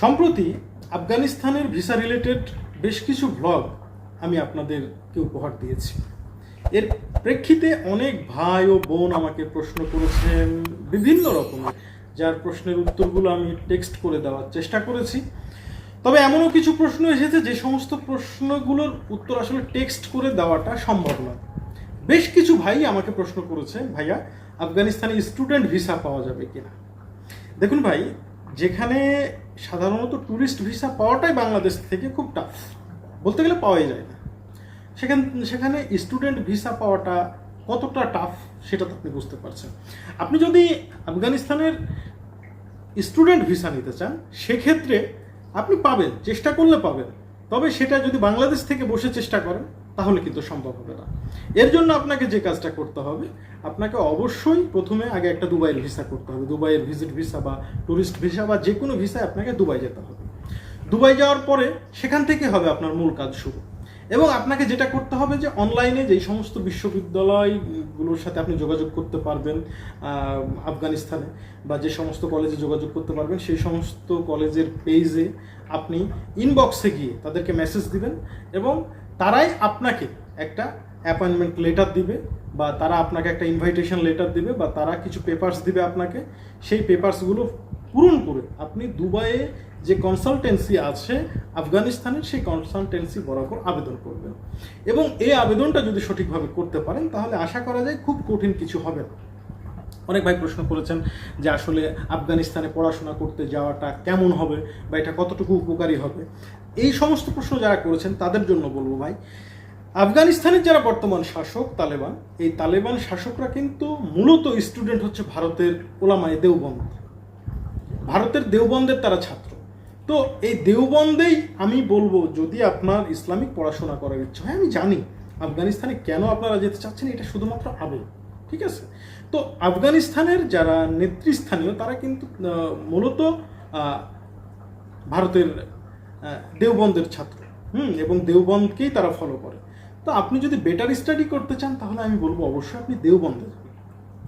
সম্প্রতি আফগানিস্তানের visa related বেশ কিছু ব্লগ আমি আপনাদেরকে উপহার দিয়েছি। এর প্রেক্ষিতে অনেক ভাই ও বোন আমাকে প্রশ্ন করেছেন বিভিন্ন রকমের, যার প্রশ্নের উত্তরগুলো আমি টেক্সট করে দেওয়ার চেষ্টা করেছি। তবে এমনও কিছু প্রশ্ন এসেছে যে সমস্ত প্রশ্নগুলোর উত্তর আসলে টেক্সট করে দেওয়াটা সম্ভব নয়। বেশ কিছু ভাই আমাকে প্রশ্ন করেছে, ভাইয়া, আফগানিস্তানে স্টুডেন্ট ভিসা পাওয়া যাবে কিনা? দেখুন ভাই যেখানে সাধারণত ট্যুরিস্ট ভিসা পাওয়াটাই বাংলাদেশ থেকে খুব টাফ বলতে গেলে পাওয়াই যায় না। সেখান সেখানে স্টুডেন্ট ভিসা পাওয়াটা কতটা টাফ সেটা তো আপনি বুঝতে পারছেন। আপনি যদি আফগানিস্তানের স্টুডেন্ট ভিসা নিতে চান, সেক্ষেত্রে আপনি পাবেন, চেষ্টা করলে পাবেন। তবে সেটা যদি বাংলাদেশ থেকে বসে চেষ্টা করেন তাহলে কিন্তু সম্ভব হবে না। এর জন্য আপনাকে যে কাজটা করতে হবে, আপনাকে অবশ্যই প্রথমে আগে একটা দুবাইয়ের ভিসা করতে হবে। দুবাইয়ের ভিজিট ভিসা বা ট্যুরিস্ট ভিসা বা যে কোনো ভিসায় আপনাকে দুবাই যেতে হবে। দুবাই যাওয়ার পরে সেখান থেকে হবে আপনার মূল কাজ শুরু। এবং আপনাকে যেটা করতে হবে যে অনলাইনে যেই সমস্ত বিশ্ববিদ্যালয়গুলোর সাথে আপনি যোগাযোগ করতে পারবেন আফগানিস্তানে বা যে সমস্ত কলেজে যোগাযোগ করতে পারবেন, সেই সমস্ত কলেজের পেজে আপনি ইনবক্সে গিয়ে তাদেরকে মেসেজ দিবেন এবং তারাই আপনাকে একটা অ্যাপয়েন্টমেন্ট লেটার দিবে বা তারা আপনাকে একটা ইনভাইটেশন লেটার দিবে বা তারা কিছু পেপার্স দিবে আপনাকে, সেই পেপার্সগুলো পূরণ করে আপনি দুবাইয়ে যে কনসালটেন্সি আছে, আফগানিস্তানের সেই কনসালটেন্সি বরাবর আবেদন করবেন। এবং এই আবেদনটা যদি সঠিকভাবে করতে পারেন, তাহলে আশা করা যায় খুব কঠিন কিছু হবে না। অনেক ভাই প্রশ্ন করেছেন যে আসলে আফগানিস্তানে পড়াশোনা করতে যাওয়াটা কেমন হবে বা এটা কতটুকু উপকারী হবে। এই সমস্ত প্রশ্ন যারা করেছেন তাদের জন্য বলব ভাই, আফগানিস্তানের যারা বর্তমান শাসক তালেবান, এই তালেবান শাসকরা কিন্তু মূলত স্টুডেন্ট হচ্ছে ভারতের ওলামায় দেওবন্দ। ভারতের দেওবন্দের তারা ছাত্র। তো এই দেওবন্দেই আমি বলব, যদি আপনার ইসলামিক পড়াশোনা করার ইচ্ছা হয়, আমি জানি আফগানিস্তানে কেন আপনারা যেতে চাচ্ছেন, এটা শুধুমাত্র আবেগ। ঠিক আছে? তো আফগানিস্তানের যারা নেতৃস্থানীয়, তারা কিন্তু মূলত ভারতের দেওবন্দের ছাত্র, হুম, এবং দেওবন্দকেই তারা ফলো করে। তো আপনি যদি বেটার স্টাডি করতে চান, তাহলে আমি বলব অবশ্যই আপনি দেওবন্দে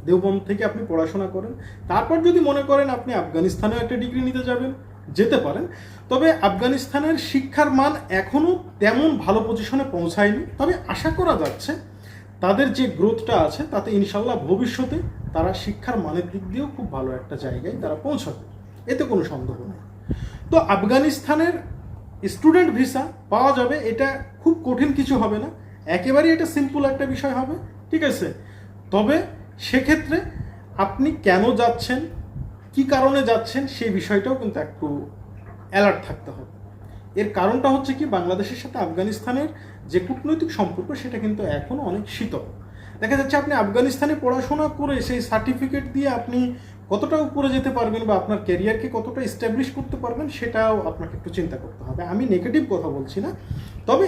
দেওবন্দ থেকে আপনি পড়াশোনা করেন। তারপর যদি মনে করেন আপনি আফগানিস্তানেও একটা ডিগ্রি নিতে যাবেন, যেতে পারেন। তবে আফগানিস্তানের শিক্ষার মান এখনও তেমন ভালো পজিশনে পৌঁছায়নি। তবে আশা করা যাচ্ছে তাদের যে গ্রোথটা আছে, তাতে ইনশাল্লাহ ভবিষ্যতে তারা শিক্ষার মানের দিক দিয়েও খুব ভালো একটা জায়গায় তারা পৌঁছাবে। এতে কোনো সন্দেহ নেই। তো আফগানিস্তানের স্টুডেন্ট ভিসা পাওয়া যাবে, এটা খুব কঠিন কিছু হবে না। একেবারেই এটা সিম্পল একটা বিষয় হবে, ঠিক আছে? তবে সেক্ষেত্রে আপনি কেন যাচ্ছেন, কি কারণে যাচ্ছেন, সেই বিষয়টাও কিন্তু একটু অ্যালার্ট থাকতে হবে। এর কারণটা হচ্ছে কি, বাংলাদেশের সাথে আফগানিস্তানের যে কূটনৈতিক সম্পর্ক, সেটা কিন্তু এখন অনেক শীতল। দেখা যাচ্ছে আপনি আফগানিস্তানে পড়াশোনা করে সেই সার্টিফিকেট দিয়ে আপনি কতটা উপরে যেতে পারবেন বা আপনার ক্যারিয়ারকে কতটা এস্টাবলিশ করতে পারবেন, সেটাও আপনাকে একটু চিন্তা করতে হবে। আমি নেগেটিভ কথা বলছি না, তবে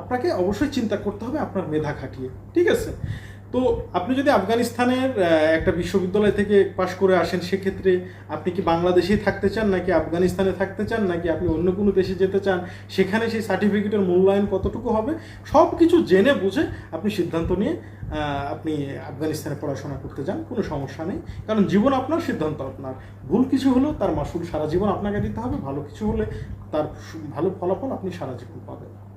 আপনাকে অবশ্যই চিন্তা করতে হবে আপনার মেধা খাটিয়ে, ঠিক আছে? তো আপনি যদি আফগানিস্তানের একটা বিশ্ববিদ্যালয় থেকে পাশ করে আসেন, সেক্ষেত্রে আপনি কি বাংলাদেশেই থাকতে চান, নাকি আফগানিস্তানে থাকতে চান, নাকি আপনি অন্য কোনো দেশে যেতে চান? সেখানে সেই সার্টিফিকেটের মূল্যায়ন কতটুকু হবে? সব কিছু জেনে বুঝে আপনি সিদ্ধান্ত নিয়ে আপনি আফগানিস্তানে পড়াশোনা করতে যান, কোনো সমস্যা নেই। কারণ জীবন আপনার, সিদ্ধান্ত আপনার। ভুল কিছু হলেও তার মাসুল সারা জীবন আপনাকে দিতে হবে, ভালো কিছু হলে তার ভালো ফলাফল আপনি সারা জীবন পাবেন।